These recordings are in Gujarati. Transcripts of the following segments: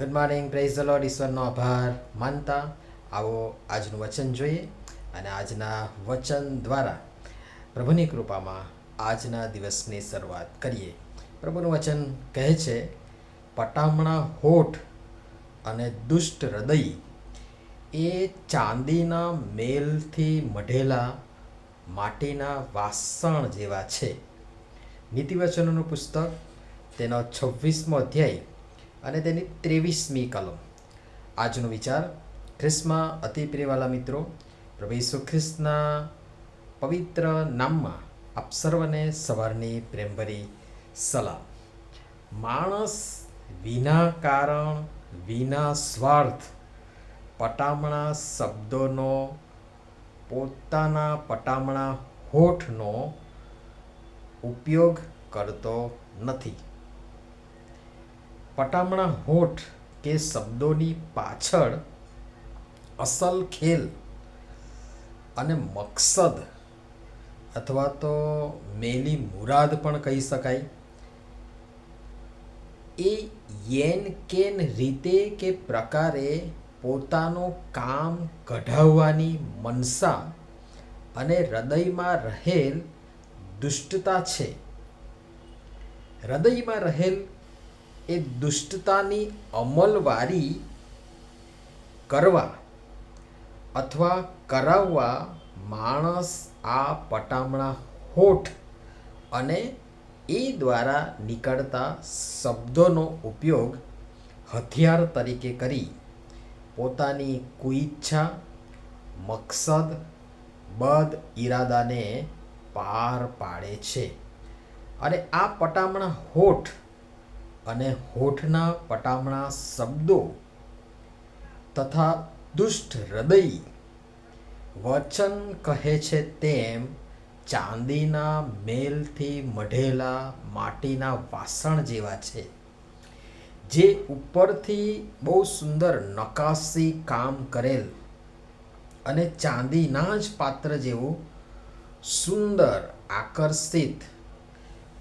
Good morning praise the lord ઈશ્વરનો આભાર. માનતા, આવો આજનું વચન જોઈએ અને આજના વચન દ્વારા પ્રભુની કૃપામાં આજના દિવસની શરૂઆત કરીએ. પ્રભુનું વચન કહે છે, પટામણા હોઠ અને દુષ્ટ હૃદય એ ચાંદીના મેલથી મઢેલા માટીના વાસણ જેવા છે. નીતિવચનોનું પુસ્તક તેનો છવ્વીસમો અધ્યાય અને તેની ત્રેવીસમી કલમ. આજનો વિચાર, ખ્રિસ્તમાં અતિ પ્રિયવાલા મિત્રો, પ્રભુ ઈસુ ખ્રિસ્તના પવિત્ર નામમાં આપ સર્વને સવારની પ્રેમભરી સલામ. માણસ વિના કારણ, વિના સ્વાર્થ, પટામણા શબ્દોનો, પોતાના પટામણા હોઠનો ઉપયોગ કરતો નથી. પટામણા હોઠ કે શબ્દોની પાછળ અસલ ખેલ અને મકસદ અથવા તો મેલી મુરાદ પણ કહી શકાય. એ યેન કેન રીતે કે પ્રકારે પોતાનું કામ કઢાવવાની મનસા અને હૃદયમાં રહેલ દુષ્ટતા છે. હૃદયમાં રહેલ એ દુષ્ટતાની અમલવારી કરવા અથવા કરાવવા માણસ આ પટામણા હોઠ અને એ દ્વારા નીકળતા શબ્દોનો ઉપયોગ હથિયાર તરીકે કરી પોતાની કુઈચ્છા, મકસદ, બદ ઈરાદાને પાર પાડે છે. અને આ પટામણા હોઠ અને હોઠના પટામણા શબ્દો તથા દુષ્ટ હૃદય વચન કહે છે તેમ ચાંદીના મેલથી મઢેલા માટીના વાસણ જેવા છે, જે ઉપરથી બહુ સુંદર નકાશી કામ કરેલ અને ચાંદીના જ પાત્ર જેવું સુંદર આકર્ષિત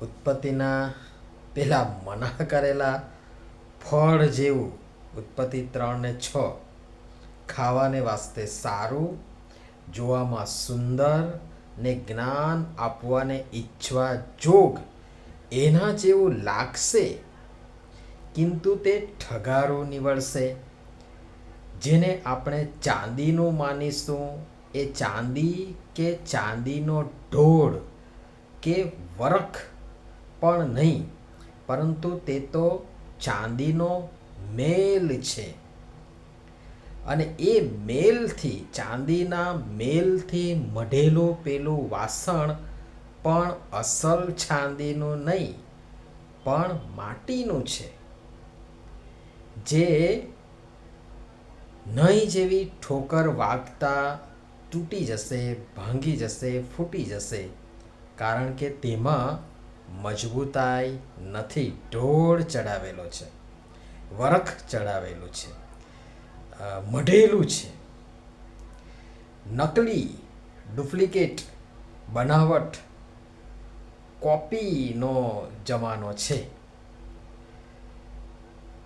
ઉત્પત્તિના પેલા મના કરેલા ફળ જેવું. ઉત્પત્તિ ત્રણ ને છ. ખાવાને વાસ્તે સારું, જોવામાં સુંદર ને જ્ઞાન આપવાને ઈચ્છવા જોગ. એના જેવું લાગશે, કિંતુ તે ઠગારું નીવડશે. જેને આપણે ચાંદીનું માનીશું, એ ચાંદી કે ચાંદીનો ઢોળ કે વરખ પણ નહીં. પરંતુ તે તો ચાંદીનો મેલ છે. અને એ મેલથી, ચાંદીના મેલથી મઢેલું પેલું વાસણ પણ અસલ ચાંદીનું નહીં, પણ માટીનું છે. જે નહીં જેવી ઠોકર વાગતા તૂટી જશે, ભાંગી જશે, ફૂટી જશે. કારણ કે તેમાં મજબૂતાઈ નથી, ઢોળ ચડાવેલો છે, વરખ ચડાવેલું છે મઢેલું છે. નકલી ડુપ્લિકેટ બનાવટ કોપીનો જમાનો છે.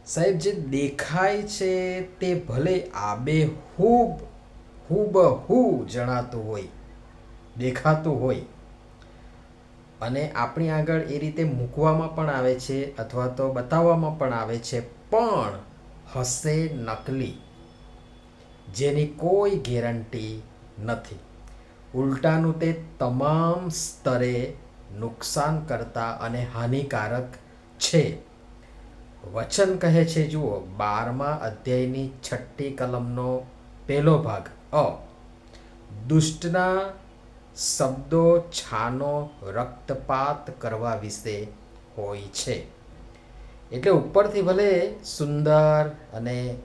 સાહેબ, જે દેખાય છે તે ભલે આબે હુબ, હુબહુ જણાતું હોય, દેખાતું હોય અને આપણી આગળ એ રીતે મૂકવામાં પણ આવે છે અથવા તો બતાવવામાં પણ આવે છે. પણ હશે નકલી, જેની કોઈ ગેરંટી નથી. ઉલટાનું તે તમામ સ્તરે નુકસાન કરતા અને હાનિકારક છે. વચન કહે છે, જુઓ, બારમા અધ્યાયની છઠ્ઠી કલમનો પહેલો ભાગ. અ. દુષ્ટના શબ્દો છાનો રક્તપાત કરવા વિશે હોય છે. એટલે ઉપરથી ભલે સુંદર અને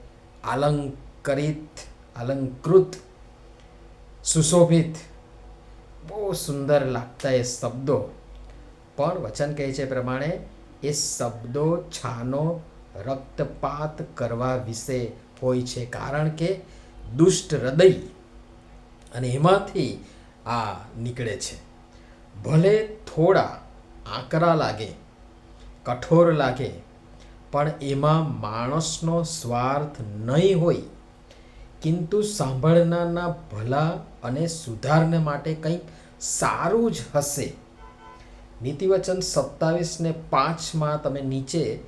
અલંકરિત, અલંકૃત, સુશોભિત, બહુ સુંદર લાગતા એ શબ્દો. પણ વચન કહે છે પ્રમાણે એ શબ્દો છાનો રક્તપાત કરવા વિશે હોય છે. કારણ કે દુષ્ટ હૃદય અને એમાંથી આ નીકળે છે. ભલે થોડા આકરા લાગે, કઠોર લાગે, પણ એમાં માણસનો સ્વાર્થ નહીં હોય. કિંતુ સાંભળનારના ભલા અને સુધારને માટે કંઈક સારું જ હશે. નીતિવચન સત્તાવીસને પાંચમાં તમે નીચે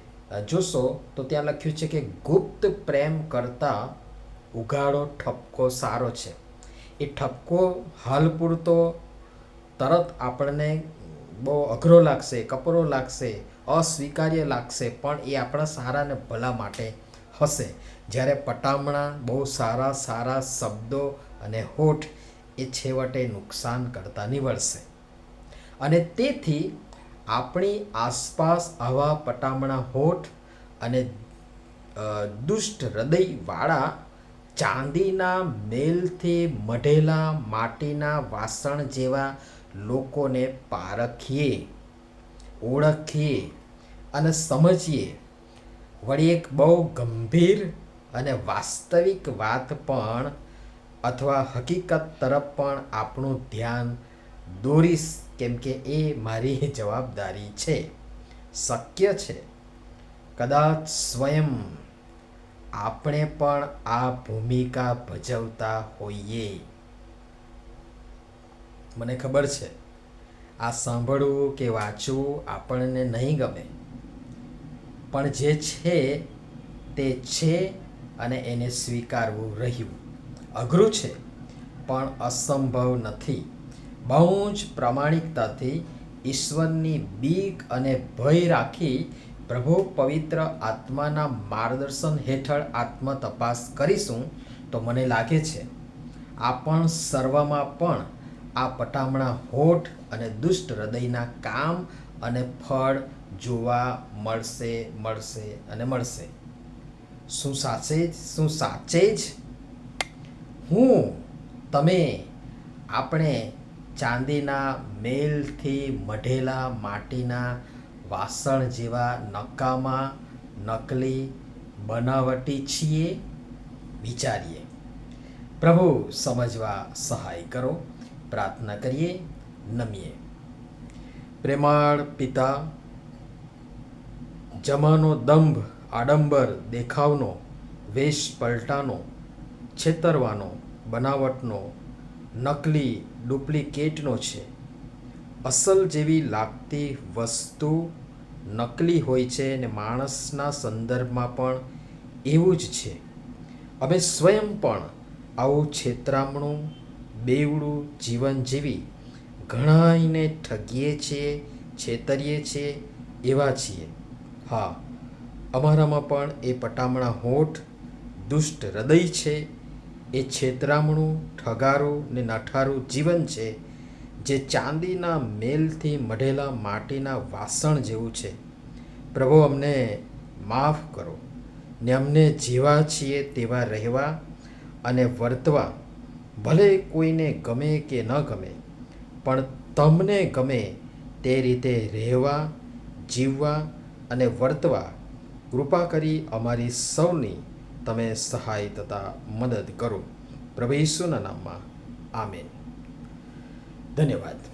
જોશો તો ત્યાં લખ્યું છે કે ગુપ્ત પ્રેમ કરતાં ઉઘાડો ઠપકો સારો છે. એ ઠપકો હાલ પૂરતો, તરત આપણને બહુ અઘરો લાગશે, કપરો લાગશે, અસ્વીકાર્ય લાગશે, પણ એ આપણા સારા ને ભલા માટે હશે. જ્યારે પટામણા બહુ સારા સારા શબ્દો અને હોઠ એ છેવટે નુકસાન કરતા નીવડશે. અને તેથી આપણી આસપાસ આવા પટામણા હોઠ અને દુષ્ટ હૃદયવાળા ચાંદીના મેલથી મઢેલા માટીના વાસણ જેવા લોકોને પારખીએ, ઓળખીએ અને સમજીએ. વળી એક બહુ ગંભીર અને વાસ્તવિક વાત પણ અથવા હકીકત તરફ પણ આપણું ધ્યાન દોરીશ કેમ કે એ મારી જવાબદારી છે. શક્ય છે. કદાચ સ્વયં આપણે પણ આ ભૂમિકા ભજવતા હોઈએ. મને ખબર છે, આ સાંભળવું કે વાંચવું આપણને નહીં ગમે. પણ જે છે તે છે અને એને સ્વીકારવું રહ્યું. અઘરું છે, પણ અસંભવ નથી. બહુ જ પ્રામાણિકતાથી ઈશ્વરની બીક અને ભય રાખી પ્રભુ પવિત્ર આત્માના માર્ગદર્શન હેઠળ આત્મ તપાસ કરીશું તો મને લાગે છે, આ પણ સર્વમાં પણ આ પટામણા હોઠ અને દુષ્ટ હૃદયના કામ અને ફળ જોવા મળશે મળશે અને મળશે. શું સાચે જ, શું સાચે જ? હું, તમે, આપણે ચાંદીના મેલથી મઢેલા માટીના વાસણ જેવા નકામા, નકલી બનાવટી છીએ, વિચારીએ. પ્રભુ, સમજવા સહાય કરો, પ્રાર્થના કરીએ, નમીએ. પ્રેમાળ પિતા, જમાનો દંભ, આડંબર દેખાવનો, વેશ પલટાનો, છેતરવાનો, બનાવટનો, નકલી ડુપ્લિકેટનો છે. અસલ જેવી લાગતી વસ્તુ નકલી હોય છે અને માણસના સંદર્ભમાં પણ એવું જ છે. અમે સ્વયં પણ આવું છેતરામણું, બેવડું જીવન જીવી ઘણાઈને ઠગીએ છીએ, છેતરીએ છીએ એવા છીએ. હા, અમારામાં પણ એ પટામણા હોઠ, દુષ્ટ હૃદય છે. એ છેતરામણું, ઠગારું ને નઠારું જીવન છે જે ચાંદીના મેલથી મઢેલા માટીના વાસણ જેવું છે. પ્રભુ, અમને માફ કરો. ને અમને જેવા છીએ તેવા રહેવા અને વર્તવા. ભલે કોઈને ગમે કે ન ગમે, પણ તમને ગમે તે રીતે રહેવા, જીવવા અને વર્તવા. કૃપા કરી અમારી સૌની તમે સહાય તથા મદદ કરો. પ્રભુ ઈસુના નામમાં. આમેન. ધન્યવાદ.